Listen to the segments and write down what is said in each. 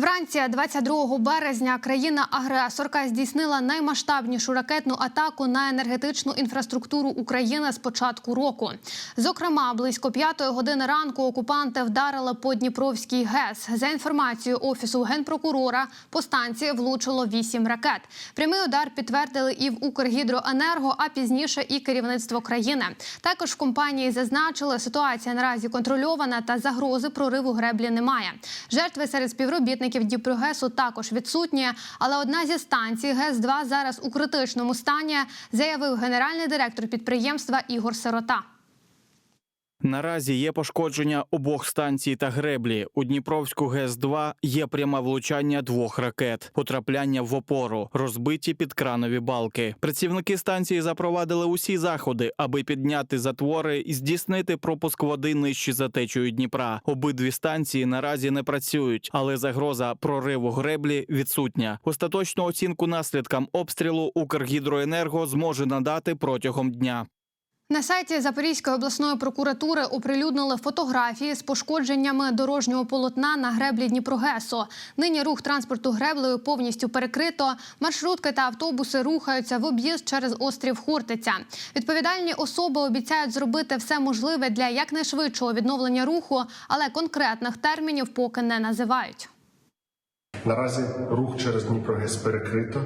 Вранці 22 березня країна-агресорка здійснила наймасштабнішу ракетну атаку на енергетичну інфраструктуру України з початку року. Зокрема, близько п'ятої години ранку окупанти вдарили по Дніпровській ГЕС. За інформацією офісу генпрокурора, по станції влучило вісім ракет. Прямий удар підтвердили і в Укргідроенерго, а пізніше і керівництво країни. Також в компанії зазначили, ситуація наразі контрольована та загрози прориву греблі немає. Жертви серед співробітників Дніпрогесу також відсутні, але одна зі станцій ГЕС-2 зараз у критичному стані, заявив генеральний директор підприємства Ігор Сирота. Наразі є пошкодження обох станцій та греблі. У Дніпровську ГЕС-2 є пряме влучання двох ракет, потрапляння в опору, розбиті підкранові балки. Працівники станції запровадили усі заходи, аби підняти затвори і здійснити пропуск води нижче за течею Дніпра. Обидві станції наразі не працюють, але загроза прориву греблі відсутня. Остаточну оцінку наслідкам обстрілу Укргідроенерго зможе надати протягом дня. На сайті Запорізької обласної прокуратури оприлюднили фотографії з пошкодженнями дорожнього полотна на греблі Дніпрогесу. Нині рух транспорту греблею повністю перекрито. Маршрутки та автобуси рухаються в об'їзд через острів Хортиця. Відповідальні особи обіцяють зробити все можливе для якнайшвидшого відновлення руху, але конкретних термінів поки не називають. Наразі рух через Дніпрогес перекрито.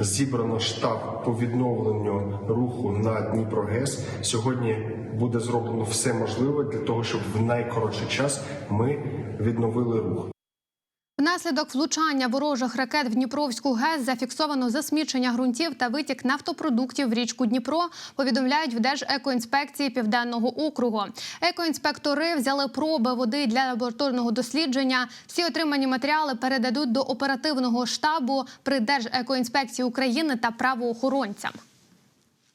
Зібрано штаб по відновленню руху на Дніпрогес. Сьогодні буде зроблено все можливе для того, щоб в найкоротший час ми відновили рух. Внаслідок влучання ворожих ракет в Дніпровську ГЕС зафіксовано засмічення ґрунтів та витік нафтопродуктів в річку Дніпро. Повідомляють в Держекоінспекції Південного округу. Екоінспектори взяли проби води для лабораторного дослідження. Всі отримані матеріали передадуть до оперативного штабу при Держекоінспекції України та правоохоронцям.